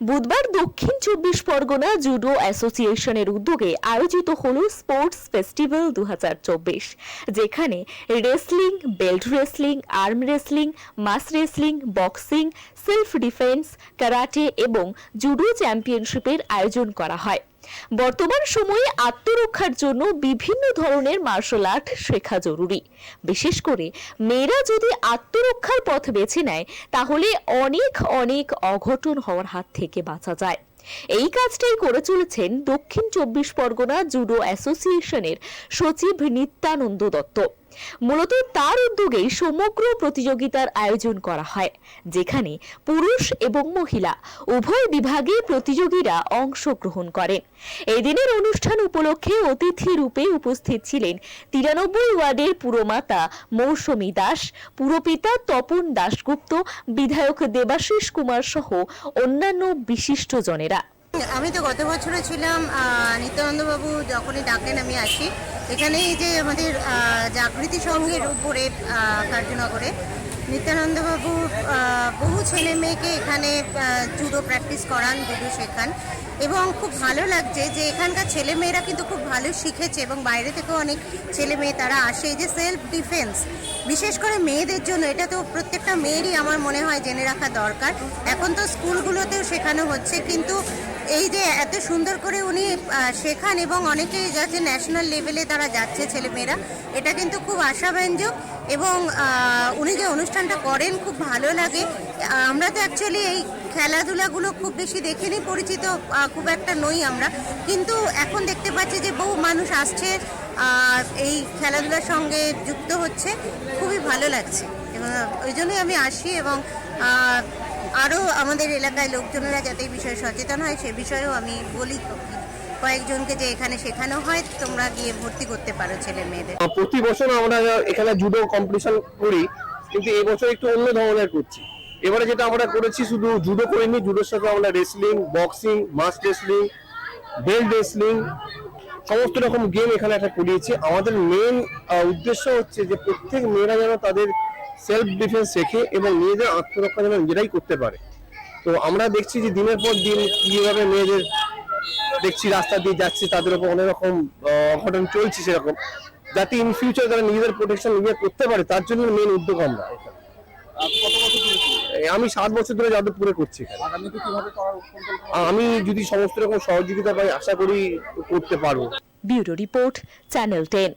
বুধবার দক্ষিণ চব্বিশ পরগনা জুডো অ্যাসোসিয়েশনের উদ্যোগে আয়োজিত হল স্পোর্টস ফেস্টিভ্যাল দু হাজার চব্বিশ, যেখানে wrestling, belt wrestling, arm wrestling, mas wrestling, boxing, self defence, karate এবং জুডো চ্যাম্পিয়নশিপের আয়োজন করা হয়। বর্তমান সময়ে আত্মরক্ষার জন্য বিভিন্ন ধরনের মার্শাল আর্ট শেখা জরুরি। বিশেষ করে মেয়েরা যদি আত্মরক্ষার পথ বেছে নেয়, তাহলে অনেক অনেক অঘটন হওয়ার হাত থেকে বাঁচা যায়। এই কাজটাই করে চলেছেন দক্ষিণ চব্বিশ পরগনা জুডো অ্যাসোসিয়েশনের সচিব নিত্যানন্দ দত্ত। মূলত তার উদ্যোগেই সমগ্র প্রতিযোগিতার আয়োজন করা হয়, যেখানে পুরুষ এবং মহিলা উভয় বিভাগে প্রতিযোগীরা অংশগ্রহণ করেন। এই দিনের অনুষ্ঠান উপলক্ষে অতিথি রূপে উপস্থিত ছিলেন তিরানব্বই ওয়ার্ডের পুরমাতা মৌসুমী দাস, পুরপিতা তপন দাশগুপ্ত, বিধায়ক দেবাশিস কুমার সহ অন্যান্য বিশিষ্টজনেরা আমি তো গত বছরে ছিলাম নিত্যানন্দবাবু যখনই ডাকেন আমি আসি। এখানে এই যে আমাদের জাগৃতি সংঘের উপরে কার্যনগরে নিত্যানন্দবাবু বহু ছেলে মেয়েকে এখানে জুডো প্র্যাকটিস করান, জুডো শেখান। এবং খুব ভালো লাগছে যে এখানকার ছেলে মেয়েরা কিন্তু খুব ভালো শিখেছে এবং বাইরে থেকেও অনেক ছেলে মেয়ে তারা আসে। এই যে সেলফ ডিফেন্স বিশেষ করে মেয়েদের জন্য, এটা তো প্রত্যেকটা মেয়েরই আমার মনে হয় জেনে রাখা দরকার। এখন তো স্কুলগুলোতেও শেখানো হচ্ছে, কিন্তু এই যে এত সুন্দর করে উনি শেখান এবং অনেকেই যাচ্ছে ন্যাশনাল লেভেলে তারা যাচ্ছে ছেলেমেয়েরা। এটা কিন্তু খুব আশাব্যঞ্জক এবং উনি যে অনুষ্ঠানটা করেন খুব ভালো লাগে। আমরা তো অ্যাকচুয়ালি এই খেলাধুলাগুলো খুব বেশি দেখিনি, পরিচিত খুব একটা নই আমরা। কিন্তু এখন দেখতে পাচ্ছি যে বহু মানুষ আসছে এই খেলাধুলার সঙ্গে যুক্ত হচ্ছে। খুবই ভালো লাগছে। এবং ওই জন্যই আমি আসি এবং আরও আমাদের এলাকায় লোকজনেরা যাতে এই বিষয়ে সচেতন হয়, সে বিষয়েও আমি বলি। কয়েকজনকে যে এখানে শেখানো হয়, তোমরা গিয়ে ভর্তি করতে পারো ছেলে মেয়েদের। প্রতি বছর আমরা এখানে জুডো কম্পিটিশন করি, কিন্তু এই বছর একটু অন্য ধরনের করছি। এবারে যেটা আমরা করেছি, শুধু জুডো করিনি জুডোর সাথে আমরা wrestling boxing mas wrestling belt wrestling সমস্ত রকম গেম এখানে একটা করিয়েছি। আমাদের মেন উদ্দেশ্য হচ্ছে যে প্রত্যেক মেয়েরা যেন তাদের সেলফ ডিফেন্স শেখে এবং নিজেদের আত্মরক্ষা যেন নিজেরাই করতে পারে। তো আমরা দেখছি যে দিনের পর দিন কীভাবে মেয়েদের দেখছি রাস্তা দিয়ে যাচ্ছে তাদের উপর অনেক রকম অঘটন চলছে সেরকম যাতে ইন ফিউচার তারা নিজেদের প্রোটেকশন নিজে করতে পারে তার জন্য মেন উদ্যোগ আমরা। আমি সাত বছর ধরে যাদবপুরে করছি আমি যদি সমস্ত রকম সহযোগিতা পাই আশা করি করতে পারব। Bureau report channel ten.